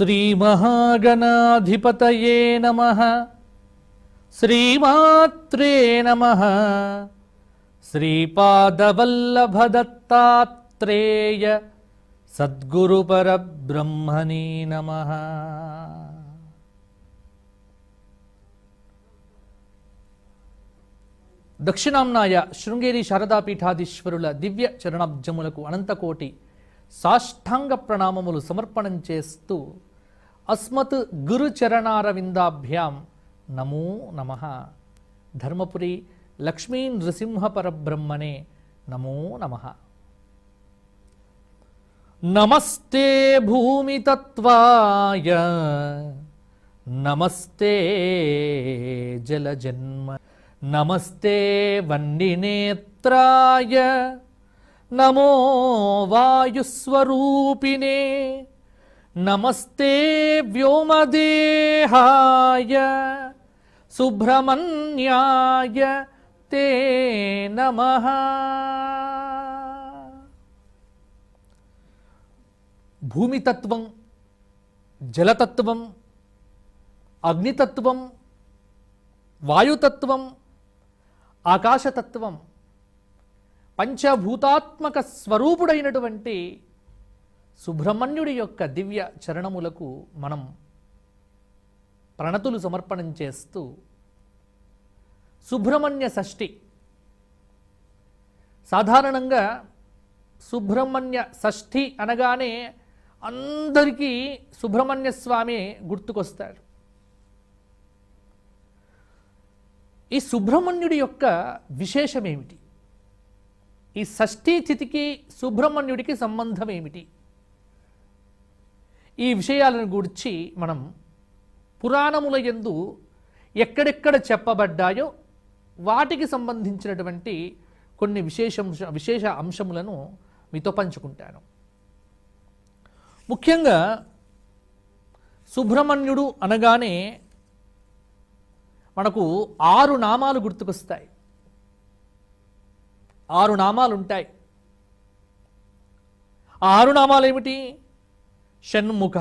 శ్రీమహాగణాధిపతయే నమ. శ్రీమాత్రే నమ. శ్రీపాదవల్లభదత్తాత్రేయ సద్గురుపరబ్రహ్మణే నమ. దక్షిణాంనాయ శృంగేరి శారదాపీఠాధీశ్వరుల దివ్య చరణాబ్జములకు అనంతకోటి సాష్టాంగ ప్రణామములు సమర్పణం చేస్తూ అస్మత్ గురు చరణారవిందాభ్యాం నమో నమ ధర్మపురి లక్ష్మీ నృసింహ పరబ్రహ్మణే నమో నమ నమస్తే భూమితత్వాయ నమస్తే జలజన్మ నమస్తే వన్నినేత్రాయ నమో వాయుస్వరూపిణే నమస్తే వ్యోమదేహాయ సుబ్రహ్మణ్యాయ తే నమ. భూమితత్వం జలతత్వం అగ్నితత్వం వాయుతత్వం ఆకాశతత్వం పంచభూతాత్మక స్వరూపుడైనటువంటి సుబ్రహ్మణ్యుడి యొక్క దివ్య చరణములకు మనం ప్రణతులు సమర్పణం చేస్తూ సుబ్రహ్మణ్య షష్ఠి. సాధారణంగా సుబ్రహ్మణ్య షష్ఠి అనగానే అందరికీ సుబ్రహ్మణ్య స్వామి గుర్తుకొస్తాడు. ఈ సుబ్రహ్మణ్యుడి యొక్క విశేషం ఏమిటి ఈ షష్ఠీ తిథికి సుబ్రహ్మణ్యుడికి సంబంధం ఏమిటి ఈ విషయాలను గురించి మనం పురాణముల యందు ఎక్కడెక్కడ చెప్పబడ్డాయో వాటికి సంబంధించినటువంటి కొన్ని విశేషంశ విశేష అంశములను మీతో పంచుకుంటాను. ముఖ్యంగా సుబ్రహ్మణ్యుడు అనగానే మనకు ఆరు నామాలు గుర్తుకొస్తాయి. ఆరు నామాలు ఉంటాయి ఆరు నామాలు ఏమిటి షణ్ముఖ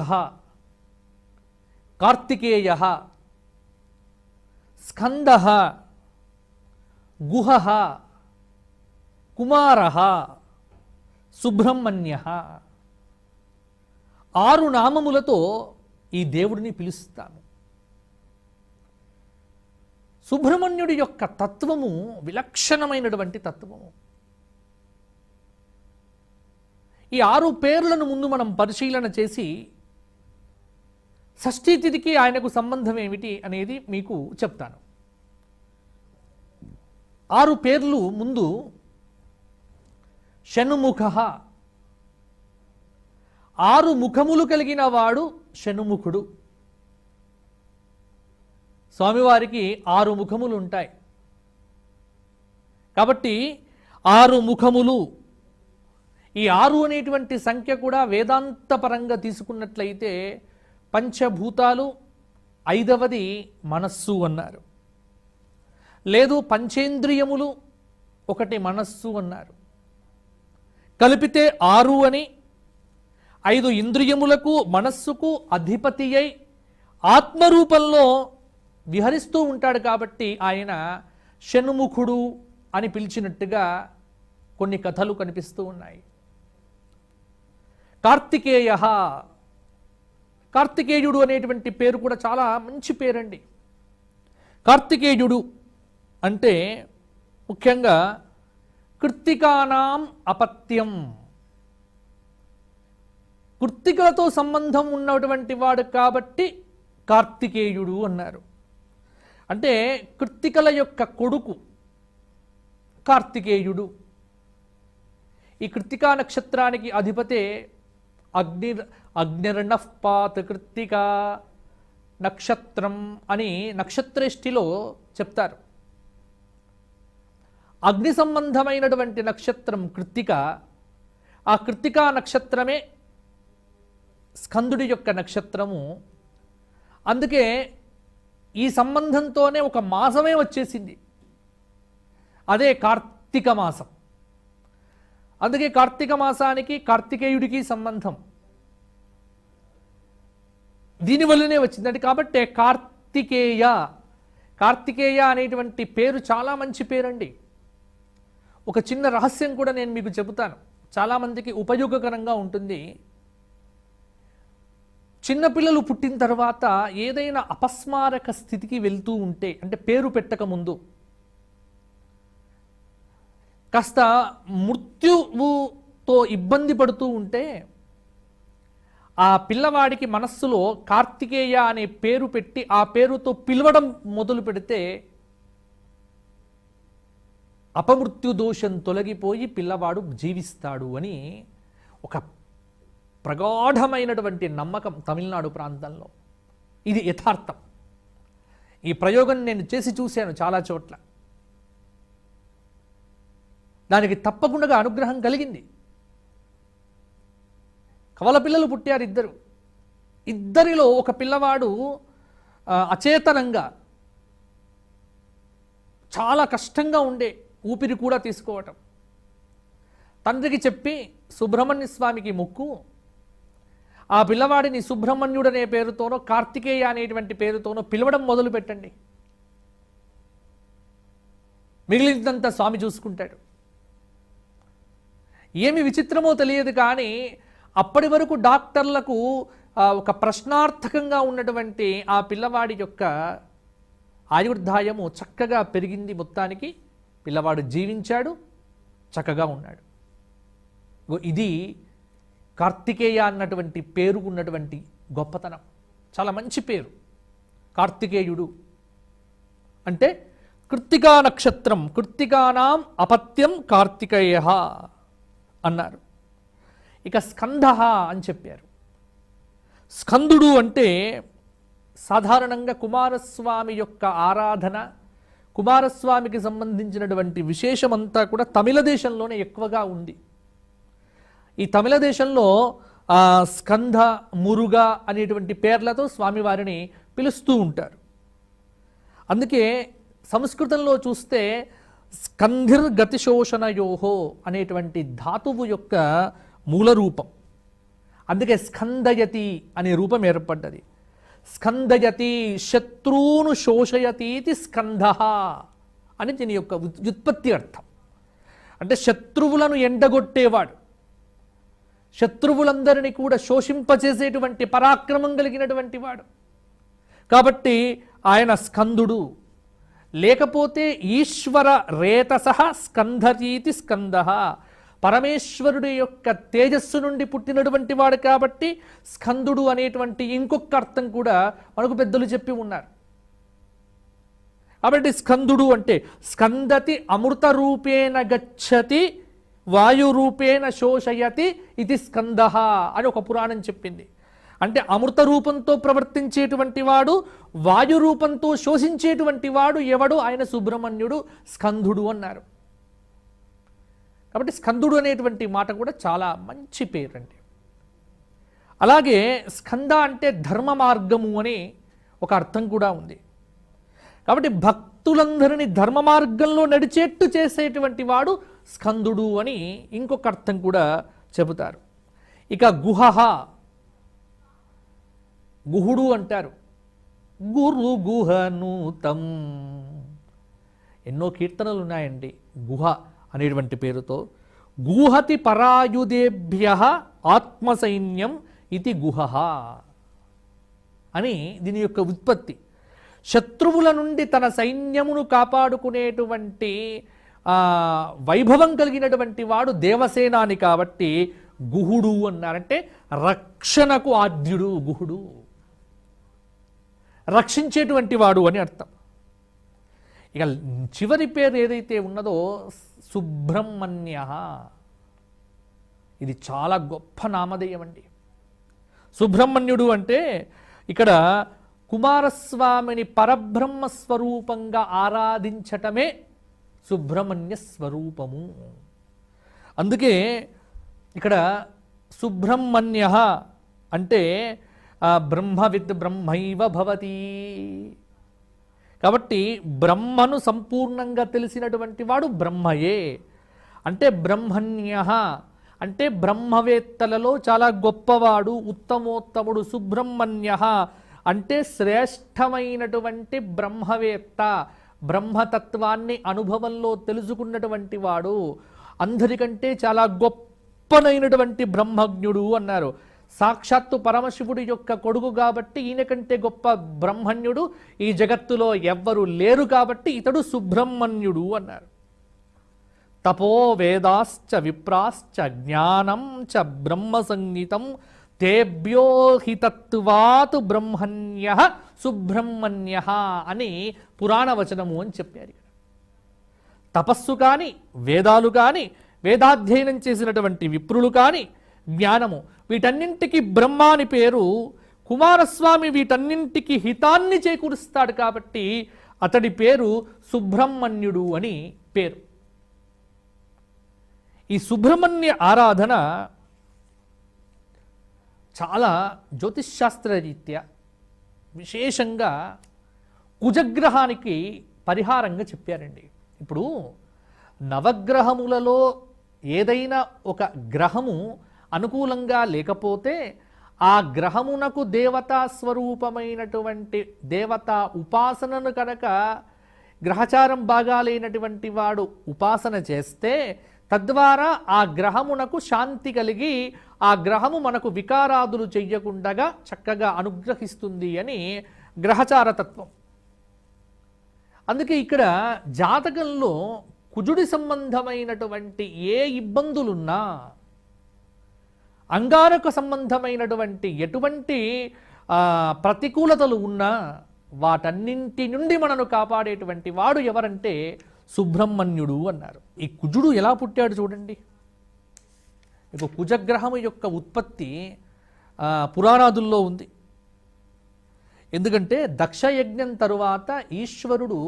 కార్తికేయ స్కంద గుహ కుమార సుబ్రహ్మణ్య. ఆరు నామములతో ఈ దేవుడిని పిలుస్తాము. సుబ్రహ్మణ్యుడి యొక్క తత్వము విలక్షణమైనటువంటి తత్వము. ఈ ఆరు పేర్లను ముందు మనం పరిశీలన చేసి షష్ఠీ తిథికి ఆయనకు సంబంధం ఏమిటి అనేది మీకు చెప్తాను. ఆరు పేర్లు ముందు షణుముఖ. ఆరు ముఖములు కలిగిన వాడు షణుముఖుడు. స్వామివారికి ఆరు ముఖములు ఉంటాయి. కాబట్టి ఆరు ముఖములు ఈ ఆరు అనేటువంటి సంఖ్య కూడా వేదాంతపరంగా తీసుకున్నట్లయితే పంచభూతాలు ఐదవది మనస్సు అన్నారు. లేదు పంచేంద్రియములు ఒకటి మనస్సు అన్నారు. కలిపితే ఆరు అని ఐదు ఇంద్రియములకు మనస్సుకు అధిపతి అయి ఆత్మరూపంలో విహరిస్తూ ఉంటాడు కాబట్టి ఆయన షణ్ముఖుడు అని పిలిచినట్టుగా కొన్ని కథలు కనిపిస్తూ ఉన్నాయి. కార్తికేయ. కార్తికేయుడు అనేటువంటి పేరు కూడా చాలా మంచి పేరండి. కార్తికేయుడు అంటే ముఖ్యంగా కృత్తికానాం అపత్యం. కృత్తికలతో సంబంధం ఉన్నటువంటి వాడు కాబట్టి కార్తికేయుడు అన్నారు. అంటే కృత్తికల యొక్క కొడుకు కార్తికేయుడు. ఈ కృత్తికా నక్షత్రానికి అధిపతే అగ్ని అగ్నిర్ణపాత్ కృత్తిక నక్షత్రం అని నక్షత్రేష్టిలో చెప్తారు. అగ్ని సంబంధమైనటువంటి నక్షత్రం కృత్తిక ఆ కృత్తికా నక్షత్రమే స్కందుడి యొక్క నక్షత్రము. అందుకే ఈ సంబంధంతోనే ఒక మాసమే వచ్చేసింది. అదే కార్తీక మాసం. అందుకే కార్తీక మాసానికి కార్తికేయుడికి సంబంధం. దీనివల్లనే వచ్చిందండి కాబట్టి కార్తికేయ కార్తికేయ అనేటువంటి పేరు చాలా మంచి పేరండి. ఒక చిన్న రహస్యం కూడా నేను మీకు చెబుతాను. చాలామందికి ఉపయోగకరంగా ఉంటుంది. చిన్నపిల్లలు పుట్టిన తర్వాత ఏదైనా అపస్మారక స్థితికి వెళ్తూ ఉంటే అంటే పేరు పెట్టక ముందు కాస్త మృత్యువుతో ఇబ్బంది పడుతూ ఉంటే ఆ పిల్లవాడికి మనస్సులో కార్తికేయ అనే పేరు పెట్టి ఆ పేరుతో పిలవడం మొదలు పెడితే అపమృత్యు దోషం తొలగిపోయి పిల్లవాడు జీవిస్తాడు అని ఒక ప్రగాఢమైనటువంటి నమ్మకం తమిళనాడు ప్రాంతంలో. ఇది యథార్థం. ఈ ప్రయోగం నేను చేసి చూశాను చాలా చోట్ల. దానికి తప్పకుండా అనుగ్రహం కలిగింది. కవల పిల్లలు పుట్టారు ఇద్దరు. ఇద్దరిలో ఒక పిల్లవాడు అచేతనంగా చాలా కష్టంగా ఉండే ఊపిరి కూడా తీసుకోవటం. తండ్రికి చెప్పి సుబ్రహ్మణ్య స్వామికి మొక్కు. ఆ పిల్లవాడిని సుబ్రహ్మణ్యుడు అనే పేరుతోనో కార్తికేయ అనేటువంటి పేరుతోనో పిలవడం మొదలు పెట్టండి మిగిలినంత స్వామి చూసుకుంటాడు. ఏమి విచిత్రమో తెలియదు కానీ అప్పటి వరకు డాక్టర్లకు ఒక ప్రశ్నార్థకంగా ఉన్నటువంటి ఆ పిల్లవాడి యొక్క ఆయుర్దాయము చక్కగా పెరిగింది మొత్తానికి. పిల్లవాడు జీవించాడు చక్కగా ఉన్నాడు. ఇది కార్తికేయ అన్నటువంటి పేరు ఉన్నటువంటి గొప్పతనం. చాలా మంచి పేరు. కార్తికేయుడు అంటే కృత్తికా నక్షత్రం కృత్తికానాం అపత్యం కార్తికేయ. అన్నారు. ఇక స్కంధ అని చెప్పారు. స్కందుడు అంటే సాధారణంగా కుమారస్వామి యొక్క ఆరాధన కుమారస్వామికి సంబంధించినటువంటి విశేషమంతా కూడా తమిళ దేశంలోనే ఎక్కువగా ఉంది. ఈ తమిళ దేశంలో స్కంద మురుగ అనేటువంటి పేర్లతో స్వామివారిని పిలుస్తూ ఉంటారు. అందుకే సంస్కృతంలో చూస్తే స్కంధిర్ గతిశోషణయోహో అనేటువంటి ధాతువు యొక్క మూల రూపం అందుకే స్కందయతి అనే రూపం ఏర్పడ్డది. స్కందయతి శత్రువును శోషయతీతి స్కంద అని దీని యొక్క వ్యుత్- వ్యుత్పత్తి అర్థం. అంటే శత్రువులను ఎండగొట్టేవాడు. శత్రువులందరినీ కూడా శోషింపచేసేటువంటి పరాక్రమం కలిగినటువంటి వాడు. కాబట్టి ఆయన స్కందుడు. లేకపోతే ఈశ్వర రేతస స్కంధరీతి స్కంద పరమేశ్వరుడి యొక్క తేజస్సు నుండి పుట్టినటువంటి వాడు కాబట్టి స్కందుడు అనేటువంటి ఇంకొక అర్థం కూడా మనకు పెద్దలు చెప్పి ఉన్నారు. కాబట్టి స్కందుడు అంటే స్కందతి అమృత రూపేణ గచ్చతి వాయురూపేణ శోషయతి ఇది స్కంద అని ఒక పురాణం చెప్పింది. అంటే అమృత రూపంతో ప్రవర్తించేటువంటి వాడు వాయు రూపంతో శోషించేటువంటి వాడు ఎవడు? ఆయన సుబ్రహ్మణ్యుడు స్కందుడు అన్నారు. కాబట్టి స్కందుడు అనేటువంటి మాట కూడా చాలా మంచి పేరు అండి అలాగే స్కంద అంటే ధర్మ మార్గము అని ఒక అర్థం కూడా ఉంది. కాబట్టి భక్తులందరినీ ధర్మ మార్గంలో నడిచేట్టు చేసేటువంటి వాడు స్కందుడు అని ఇంకొక అర్థం కూడా చెబుతారు. ఇక గుహ గుహుడు అంటారు. గురు గుహనూతం ఎన్నో కీర్తనలు ఉన్నాయండి గుహ అనేటువంటి పేరుతో. గుహతి పరాయుధేభ్య ఆత్మసైన్యం ఇది గుహ అని దీని యొక్క ఉత్పత్తి. శత్రువుల నుండి తన సైన్యమును కాపాడుకునేటువంటి వైభవం కలిగినటువంటి వాడు దేవసేనాని కాబట్టి గుహుడు అన్నారంటే రక్షణకు ఆద్యుడు గుహుడు. రక్షించేటువంటి వాడు అని అర్థం. ఇక చివరి పేరు ఏదైతే ఉన్నదో సుబ్రహ్మణ్య. ఇది చాలా గొప్ప నామధేయం అండి. సుబ్రహ్మణ్యుడు అంటే ఇక్కడ కుమారస్వామిని పరబ్రహ్మ స్వరూపంగా ఆరాధించటమే సుబ్రహ్మణ్య స్వరూపము. అందుకే ఇక్కడ సుబ్రహ్మణ్య అంటే బ్రహ్మవిద్ బ్రహ్మైవ భవతి. కాబట్టి బ్రహ్మను సంపూర్ణంగా తెలిసినటువంటి వాడు బ్రహ్మయే. అంటే బ్రహ్మణ్య అంటే బ్రహ్మవేత్తలలో చాలా గొప్పవాడు ఉత్తమోత్తముడు సుబ్రహ్మణ్య అంటే శ్రేష్టమైనటువంటి బ్రహ్మవేత్త బ్రహ్మతత్వాన్ని అనుభవంలో తెలుసుకున్నటువంటి వాడు. అందరికంటే చాలా గొప్పనైనటువంటి బ్రహ్మజ్ఞుడు అన్నారు. సాక్షాత్తు పరమశివుడి యొక్క కొడుకు కాబట్టి ఈయన కంటే గొప్ప బ్రహ్మణ్యుడు. ఈ జగత్తులో ఎవ్వరు లేరు కాబట్టి ఇతడు సుబ్రహ్మణ్యుడు అన్నారు తపో వేదాశ్చ విప్రాశ్చ జ్ఞానం చ బ్రహ్మ సంగీతం తేభ్యోహితత్వాత్ బ్రహ్మణ్య సుబ్రహ్మణ్య అని పురాణ వచనము అని చెప్పారు ఇక్కడ. తపస్సు కానీ వేదాలు కానీ వేదాధ్యయనం చేసినటువంటి విప్రులు కానీ జ్ఞానము. వీటన్నింటికి బ్రహ్మ అని పేరు కుమారస్వామి వీటన్నింటికి హితాన్ని చేకూరుస్తాడు కాబట్టి అతడి పేరు సుబ్రహ్మణ్యుడు అని పేరు. ఈ సుబ్రహ్మణ్య ఆరాధన చాలా జ్యోతిష్శాస్త్ర రీత్యా విశేషంగా కుజగ్రహానికి పరిహారంగా చెప్పారండి. ఇప్పుడు నవగ్రహములలో ఏదైనా ఒక గ్రహము అనుకూలంగా లేకపోతే ఆ గ్రహమునకు దేవతా స్వరూపమైనటువంటి దేవత ఉపాసనను కనుక గ్రహచారం బాగాలేనటువంటి వాడు ఉపాసన చేస్తే తద్వారా ఆ గ్రహమునకు శాంతి కలిగి ఆ గ్రహము మనకు వికారాదులు చెయ్యకుండగా చక్కగా అనుగ్రహిస్తుంది అని గ్రహచార తత్వం. అందుకే ఇక్కడ జాతకంలో కుజుడి సంబంధమైనటువంటి ఏ ఇబ్బందులున్నా అంగారక సంబంధమైనటువంటి ఎటువంటి ప్రతికూలతలు ఉన్నా వాటన్నింటి నుండి మనను కాపాడేటువంటి వాడు ఎవరంటే సుబ్రహ్మణ్యుడు అన్నారు. ఈ కుజుడు ఎలా పుట్టాడు చూడండి. ఇక కుజగ్రహము యొక్క ఉత్పత్తి పురాణాదుల్లో ఉంది. ఎందుకంటే దక్షయజ్ఞం తరువాత ఈశ్వరుడు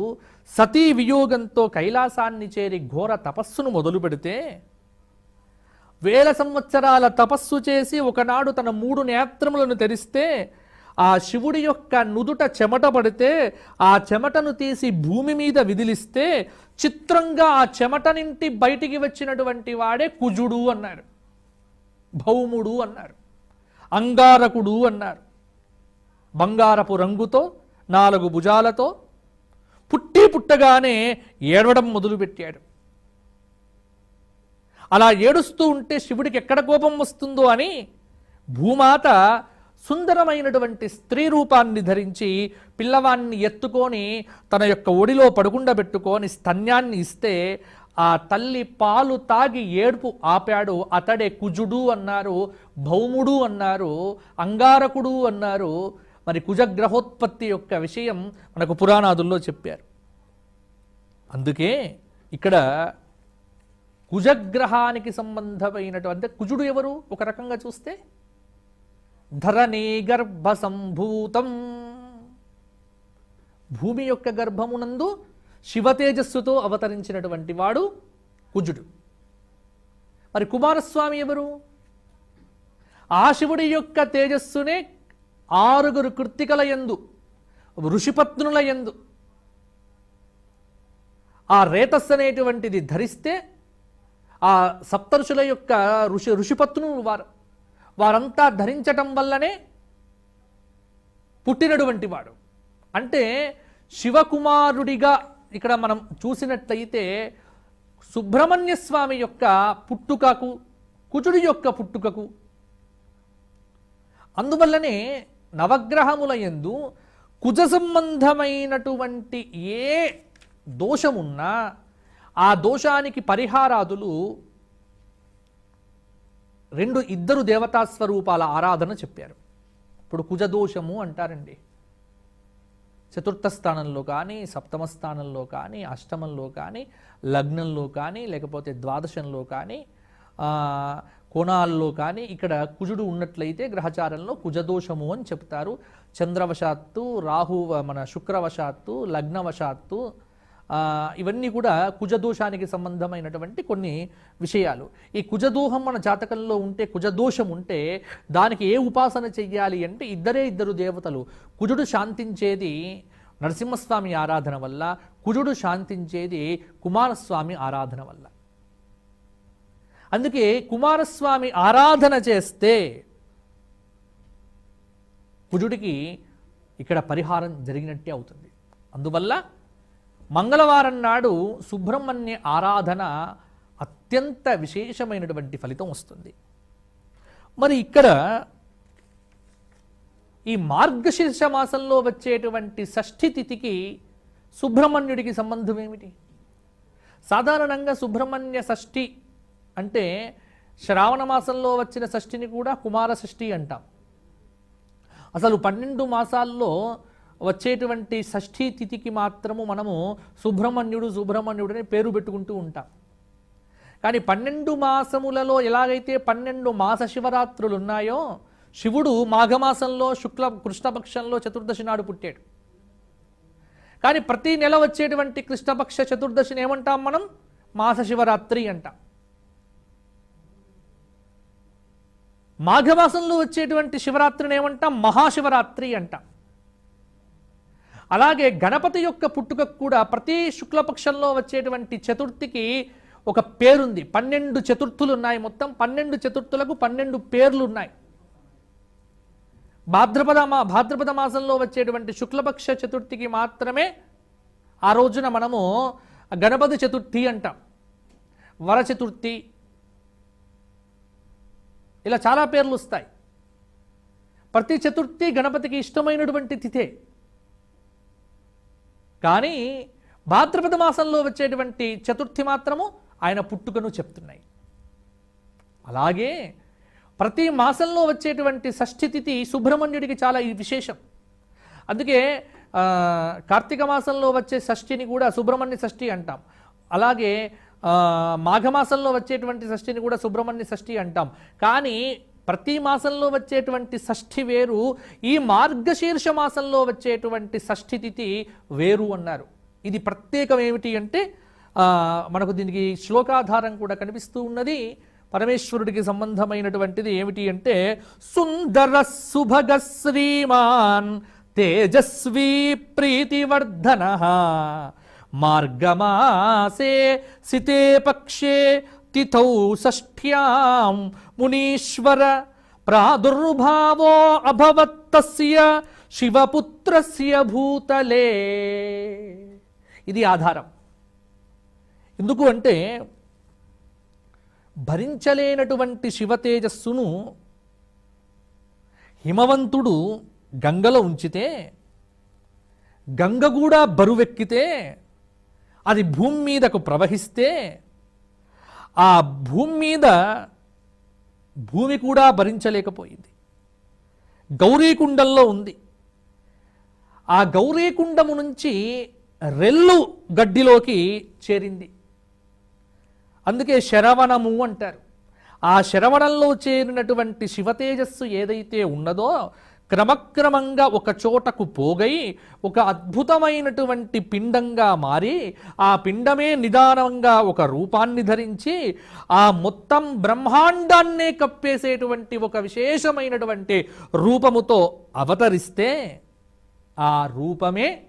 సతీ వియోగంతో కైలాసాన్ని చేరి ఘోర తపస్సును మొదలు పెడితే వేల సంవత్సరాల తపస్సు చేసి ఒకనాడు తన మూడు నేత్రములను తెరిస్తే ఆ శివుడి యొక్క నుదుట చెమట పడితే ఆ చెమటను తీసి భూమి మీద విదిలిస్తే చిత్రంగా ఆ చెమట నింటి బయటికి వచ్చినటువంటి వాడే కుజుడు అన్నారు. భౌముడు అన్నారు. అంగారకుడు అన్నారు. బంగారపు రంగుతో నాలుగు భుజాలతో పుట్టి పుట్టగానే ఏడవడం మొదలుపెట్టాడు. అలా ఏడుస్తూ ఉంటే శివుడికి ఎక్కడ కోపం వస్తుందో అని భూమాత సుందరమైనటువంటి స్త్రీ రూపాన్ని ధరించి పిల్లవాన్ని ఎత్తుకొని తన యొక్క ఒడిలో పడుకుండబెట్టుకొని స్తన్యాన్ని ఇస్తే ఆ తల్లి పాలు తాగి ఏడుపు ఆపాడు. అతడే కుజుడు అన్నారు భౌముడు అన్నారు అంగారకుడు అన్నారు. మరి కుజగ్రహోత్పత్తి యొక్క విషయం మనకు పురాణాదుల్లో చెప్పారు. అందుకే ఇక్కడ కుజగ్రహానికి సంబంధమైనటువంటి కుజుడు ఎవరు? ఒక రకంగా చూస్తే ధరణీ గర్భ సంభూతం భూమి యొక్క గర్భమునందు శివతేజస్సుతో అవతరించినటువంటి వాడు కుజుడు. మరి కుమారస్వామి ఎవరు? ఆ శివుడి యొక్క తేజస్సునే ఆరుగురు కృత్తికల యందు ఋషిపత్నుల యందు. ఆ రేతస్సు అనేటువంటిది ధరిస్తే ఆ సప్తఋషుల యొక్క ఋషి ఋషిపత్నులు వారు. వారంతా ధరించటం వల్లనే పుట్టినటువంటి వాడు. అంటే శివకుమారుడిగా ఇక్కడ మనం చూసినట్లయితే సుబ్రహ్మణ్య స్వామి యొక్క పుట్టుకకు కుచుడి యొక్క పుట్టుకకు అందువల్లనే నవగ్రహముల యందు కుజ సంబంధమైనటువంటి ఏ దోషమున్నా ఆ దోషానికి పరిహారాదులు రెండు ఇద్దరు దేవతా స్వరూపాల ఆరాధన చెప్పారు. ఇప్పుడు కుజదోషము అంటారండి. చతుర్థ స్థానంలో కానీ సప్తమ స్థానంలో కానీ అష్టమంలో కానీ లగ్నంలో కానీ లేకపోతే ద్వాదశంలో కానీ కోణాల్లో కానీ ఇక్కడ కుజుడు ఉన్నట్లయితే గ్రహచారంలో కుజదోషము అని చెప్తారు. చంద్రవశాత్తు రాహు మన శుక్రవశాత్తు లగ్నవశాత్తు ఇవన్నీ కూడా కుజదోషానికి సంబంధమైనటువంటి కొన్ని విషయాలు. ఈ కుజదోహం మన జాతకంలో ఉంటే కుజదోషం ఉంటే దానికి ఏ ఉపాసన చెయ్యాలి అంటే ఇద్దరే ఇద్దరు దేవతలు. కుజుడు శాంతించేది నరసింహస్వామి ఆరాధన వల్ల కుజుడు శాంతించేది కుమారస్వామి ఆరాధన వల్ల. అందుకే కుమారస్వామి ఆరాధన చేస్తే కుజుడికి ఇక్కడ పరిహారం జరిగినట్టే అవుతుంది. అందువల్ల మంగళవారం నాడు సుబ్రహ్మణ్య ఆరాధన అత్యంత విశేషమైనటువంటి ఫలితం వస్తుంది. మరి ఇక్కడ ఈ మార్గశీర్ష మాసంలో వచ్చేటువంటి షష్ఠి తిథికి సుబ్రహ్మణ్యుడికి సంబంధం ఏమిటి? సాధారణంగా సుబ్రహ్మణ్య షష్ఠి అంటే శ్రావణ మాసంలో వచ్చిన షష్ఠిని కూడా కుమార షష్ఠి అంటాం. అసలు పన్నెండు మాసాల్లో వచ్చేటువంటి షష్ఠీ తిథికి మాత్రము మనము సుబ్రహ్మణ్యుడు సుబ్రహ్మణ్యుడు అని పేరు పెట్టుకుంటూ ఉంటాం. కానీ పన్నెండు మాసములలో ఎలాగైతే పన్నెండు మాస శివరాత్రులు ఉన్నాయో శివుడు మాఘమాసంలో శుక్ల కృష్ణపక్షంలో చతుర్దశి నాడు పుట్టాడు. కానీ ప్రతి నెల వచ్చేటువంటి కృష్ణపక్ష చతుర్దశిని ఏమంటాం మనం? మాస శివరాత్రి అంటాం. మాఘమాసంలో వచ్చేటువంటి శివరాత్రిని ఏమంటాం? మహాశివరాత్రి అంటాం. అలాగే గణపతి యొక్క పుట్టుకకు కూడా ప్రతి శుక్లపక్షంలో వచ్చేటువంటి చతుర్థికి ఒక పేరుంది. పన్నెండు చతుర్థులు ఉన్నాయి మొత్తం. పన్నెండు చతుర్థులకు పన్నెండు పేర్లు ఉన్నాయి భాద్రపద మా భాద్రపద మాసంలో వచ్చేటువంటి శుక్లపక్ష చతుర్థికి మాత్రమే ఆ రోజున మనము గణపతి చతుర్థి అంటాం. వర చతుర్థి. ఇలా చాలా పేర్లు వస్తాయి. ప్రతి చతుర్థి గణపతికి ఇష్టమైనటువంటి తిథే. కానీ భాద్రపద మాసంలో వచ్చేటువంటి చతుర్థి మాత్రము ఆయన పుట్టుకను చెప్తున్నాయి. అలాగే ప్రతి మాసంలో వచ్చేటువంటి షష్ఠి తిథి సుబ్రహ్మణ్యుడికి చాలా ఈ విశేషం. అందుకే కార్తీక మాసంలో వచ్చే షష్ఠిని కూడా సుబ్రహ్మణ్య షష్ఠి అంటాం. అలాగే మాఘమాసంలో వచ్చేటువంటి షష్ఠిని కూడా సుబ్రహ్మణ్య షష్ఠి అంటాం. కానీ ప్రతి మాసంలో వచ్చేటువంటి షష్ఠి వేరు ఈ మార్గశీర్ష మాసంలో వచ్చేటువంటి షష్ఠి తిథి వేరు అన్నారు. ఇది ప్రత్యేకం ఏమిటి అంటే మనకు దీనికి శ్లోకాధారం కూడా కనిపిస్తూ ఉన్నది. పరమేశ్వరుడికి సంబంధమైనటువంటిది ఏమిటి అంటే సుందర సుభగ శ్రీమాన్ తేజస్వీ ప్రీతివర్ధన. మార్గమాసే సితే పక్షే తిథౌ షష్ఠ్యాం మునీశ్వర ప్రాదుర్భావో అభవత్తస్య శివపుత్రస్య భూతలే. ఇది ఆధారం. ఎందుకు అంటే భరించలేనటువంటి శివతేజస్సును హిమవంతుడు గంగలో ఉంచితే గంగ కూడా బరువెక్కితే అది భూమి మీదకు ప్రవహిస్తే ఆ భూమి మీద భూమి కూడా భరించలేకపోయింది. గౌరీకుండంలో ఉంది. ఆ గౌరీకుండము నుంచి రెల్లు గడ్డిలోకి చేరింది. అందుకే శరవణము అంటారు. ఆ శరవణంలో చేరినటువంటి శివతేజస్సు ఏదైతే ఉన్నదో క్రమక్రమంగా ఒక చోటకు పోగై ఒక అద్భుతమైనటువంటి పిండంగా మారి ఆ పిండమే నిదానంగా ఒక రూపాన్ని ధరించి ఆ మొత్తం బ్రహ్మాండాన్నే కప్పేసేటువంటి ఒక విశేషమైనటువంటి రూపముతో అవతరిస్తే ఆ రూపమే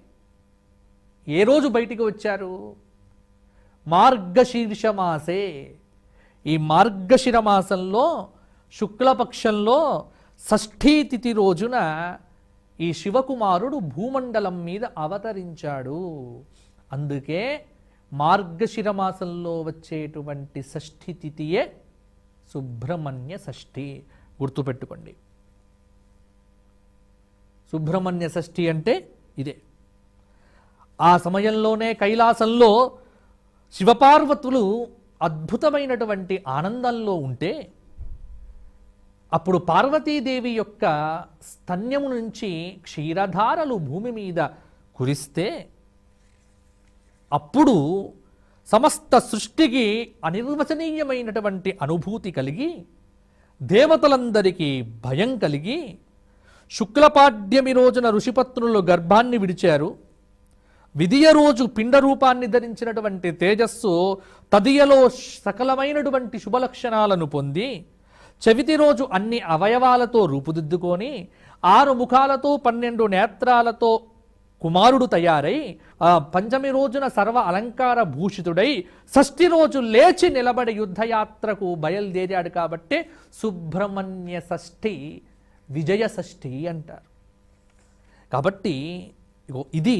ఏ రోజు బయటికి వచ్చారు? మార్గశీర్షమాసే. ఈ మార్గశిర మాసంలో శుక్లపక్షంలో షష్ఠీతిథి రోజున ఈ శివకుమారుడు భూమండలం మీద అవతరించాడు. అందుకే మార్గశిర మాసంలో వచ్చేటువంటి షష్ఠి తిథియే సుబ్రహ్మణ్య షష్ఠి. గుర్తుపెట్టుకోండి. సుబ్రహ్మణ్య షష్ఠి అంటే ఇదే. ఆ సమయంలోనే కైలాసంలో శివపార్వతులు అద్భుతమైనటువంటి ఆనందంలో ఉంటే అప్పుడు పార్వతీదేవి యొక్క స్తన్యము నుంచి క్షీరధారలు భూమి మీద కురిస్తే అప్పుడు సమస్త సృష్టికి అనిర్వచనీయమైనటువంటి అనుభూతి కలిగి దేవతలందరికీ భయం కలిగి శుక్లపాడ్యమి రోజున ఋషిపత్నులు గర్భాన్ని విడిచారు. విధియ రోజు పిండ రూపాన్ని ధరించినటువంటి తేజస్సు తదియలో సకలమైనటువంటి శుభలక్షణాలను పొంది చవితి రోజు అన్ని అవయవాలతో రూపుదిద్దుకొని ఆరు ముఖాలతో పన్నెండు నేత్రాలతో కుమారుడు తయారై పంచమి రోజున సర్వ అలంకార భూషితుడై షష్ఠి రోజు లేచి నిలబడి యుద్ధయాత్రకు బయలుదేరాడు కాబట్టే సుబ్రహ్మణ్య షష్ఠి విజయ షష్ఠి అంటారు. కాబట్టి ఇగో ఇది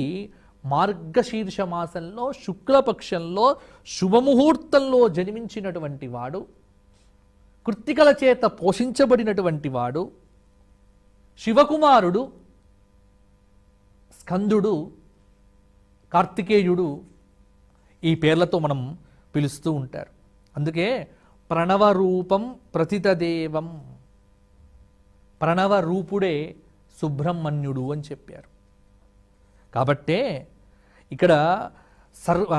మార్గశీర్ష మాసంలో శుక్లపక్షంలో శుభముహూర్తంలో జన్మించినటువంటి వాడు కృత్తికల చేత పోషించబడినటువంటి వాడు శివకుమారుడు స్కందుడు కార్తికేయుడు ఈ పేర్లతో మనం పిలుస్తూ ఉంటారు. అందుకే ప్రణవరూపం ప్రతితదేవం. ప్రణవరూపుడే సుబ్రహ్మణ్యుడు అని చెప్పారు. కాబట్టే ఇక్కడ సర్వ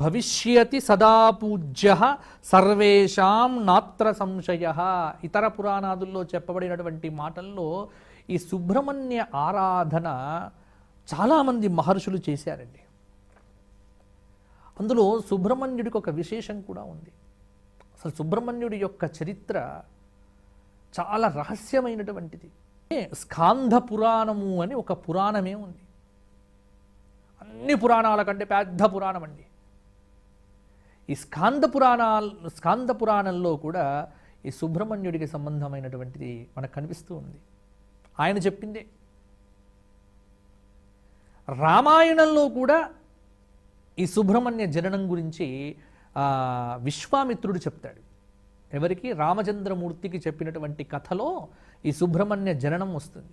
భవిష్యతి సదా పూజ్య సర్వేషాం నాత్ర సంశయ. ఇతర పురాణాదుల్లో చెప్పబడినటువంటి మాటల్లో ఈ సుబ్రహ్మణ్య ఆరాధన చాలామంది మహర్షులు చేశారండి. అందులో సుబ్రహ్మణ్యుడికి ఒక విశేషం కూడా ఉంది. అసలు సుబ్రహ్మణ్యుడి యొక్క చరిత్ర చాలా రహస్యమైనటువంటిది. స్కాంధ పురాణము అని ఒక పురాణమే ఉంది. అన్ని పురాణాల కంటే పెద్ద పురాణం అండి. ఈ స్కాంద పురాణాల స్కాంద పురాణంలో కూడా ఈ సుబ్రహ్మణ్యుడికి సంబంధమైనటువంటిది మనకు కనిపిస్తూ ఉంది. ఆయన చెప్పిందే. రామాయణంలో కూడా ఈ సుబ్రహ్మణ్య జననం గురించి ఆ, విశ్వామిత్రుడు చెప్తాడు. ఎవరికి? రామచంద్రమూర్తికి చెప్పినటువంటి కథలో ఈ సుబ్రహ్మణ్య జననం వస్తుంది.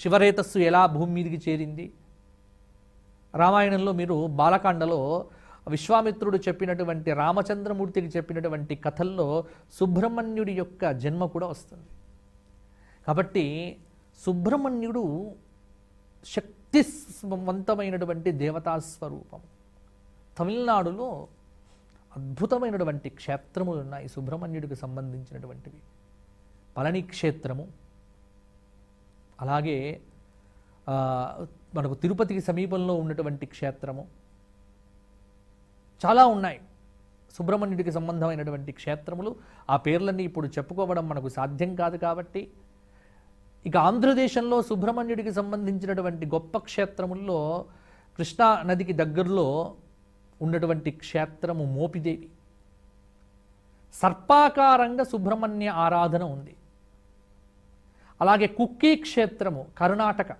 శివరేతస్సు ఎలా భూమి మీదికి చేరింది? రామాయణంలో మీరు బాలకాండలో విశ్వామిత్రుడు చెప్పినటువంటి రామచంద్రమూర్తికి చెప్పినటువంటి కథల్లో సుబ్రహ్మణ్యుడి యొక్క జన్మ కూడా వస్తుంది. కాబట్టి సుబ్రహ్మణ్యుడు శక్తివంతమైనటువంటి దేవతా స్వరూపం. తమిళనాడులో అద్భుతమైనటువంటి క్షేత్రములు ఉన్నాయి సుబ్రహ్మణ్యుడికి సంబంధించినటువంటివి. పళని క్షేత్రము అలాగే మనకు తిరుపతికి సమీపంలో ఉన్నటువంటి క్షేత్రము చాలా ఉన్నాయి. సుబ్రహ్మణ్యుడికి సంబంధమైనటువంటి క్షేత్రములు. ఆ పేర్లన్నీ ఇప్పుడు చెప్పుకోవడం మనకు సాధ్యం కాదు కాబట్టి ఇక ఆంధ్రదేశంలో సుబ్రహ్మణ్యుడికి సంబంధించినటువంటి గొప్ప క్షేత్రముల్లో కృష్ణా నదికి దగ్గరలో ఉన్నటువంటి క్షేత్రము మోపిదేవి. సర్పాకారంగా సుబ్రహ్మణ్య ఆరాధన ఉంది. అలాగే కుక్కీ క్షేత్రము కర్ణాటక.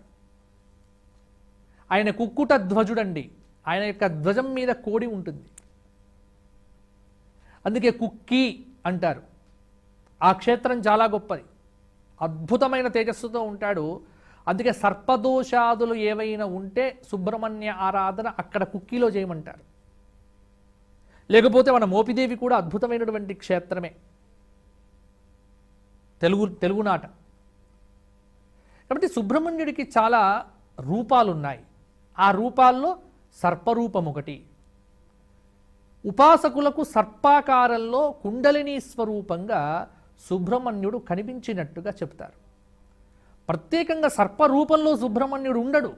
ఆయన కుక్కుట ధ్వజుడండి. ఆయన యొక్క ధ్వజం మీద కోడి ఉంటుంది. అందుకే కుక్కీ అంటారు. ఆ క్షేత్రం చాలా గొప్పది. అద్భుతమైన తేజస్సుతో ఉంటాడు. అందుకే సర్పదోషాదులు ఏవైనా ఉంటే సుబ్రహ్మణ్య ఆరాధన అక్కడ కుక్కీలో చేయమంటారు. లేకపోతే మన మోపిదేవి కూడా అద్భుతమైనటువంటి క్షేత్రమే. తెలుగు తెలుగునాట కాబట్టి సుబ్రహ్మణ్యుడికి చాలా రూపాలు ఉన్నాయి ఆ రూపాల్లో సర్పరూపం ఒకటి ఉపాసకులకు సర్పాకారంలో కుండలిని స్వరూపంగా సుబ్రహ్మణ్యుడు కనిపించినట్టుగా చెప్తారు. ప్రత్యేకంగా సర్పరూపంలో సుబ్రహ్మణ్యుడు ఉండడు.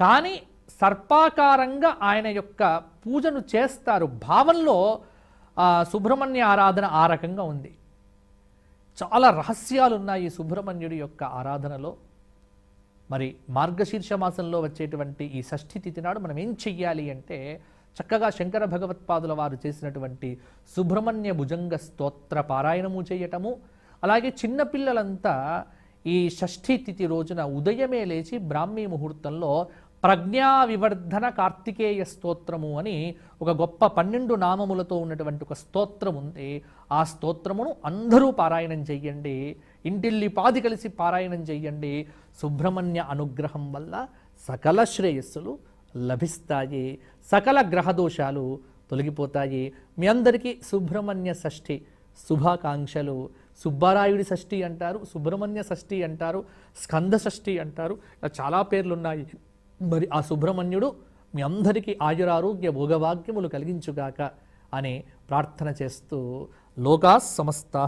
కానీ సర్పాకారంగా ఆయన యొక్క పూజను చేస్తారు. భావంలో సుబ్రహ్మణ్య ఆరాధన ఆ రకంగా ఉంది. చాలా రహస్యాలు ఉన్నాయి సుబ్రహ్మణ్యుడి యొక్క ఆరాధనలో. మరి మార్గశీర్ష మాసంలో వచ్చేటువంటి ఈ షష్ఠి తిథి నాడు మనం ఏం చెయ్యాలి అంటే చక్కగా శంకర భగవత్పాదుల వారు చేసినటువంటి సుబ్రహ్మణ్య భుజంగ స్తోత్ర పారాయణము చేయటము అలాగే చిన్నపిల్లలంతా ఈ షష్ఠి తిథి రోజున ఉదయమే లేచి బ్రాహ్మీ ముహూర్తంలో ప్రజ్ఞా వివర్ధన కార్తికేయ స్తోత్రము అని ఒక గొప్ప పన్నెండు నామములతో ఉన్నటువంటి ఒక స్తోత్రం ఉంది. ఆ స్తోత్రమును అందరూ పారాయణం చెయ్యండి. ఇంటిల్లి పాది కలిసి పారాయణం చెయ్యండి. సుబ్రహ్మణ్య అనుగ్రహం వల్ల సకల శ్రేయస్సులు లభిస్తాయి. సకల గ్రహదోషాలు తొలగిపోతాయి. మీ అందరికీ సుబ్రహ్మణ్య షష్ఠి శుభాకాంక్షలు. సుబ్బారాయుడి షష్ఠి అంటారు సుబ్రహ్మణ్య షష్ఠి అంటారు స్కంద షష్ఠి అంటారు. ఇలా చాలా పేర్లు ఉన్నాయి మరి ఆ సుబ్రహ్మణ్యుడు మీ అందరికీ ఆయురారోగ్య భోగభాగ్యములు కలిగించుగాక అని ప్రార్థన చేస్తూ లోకా సమస్తా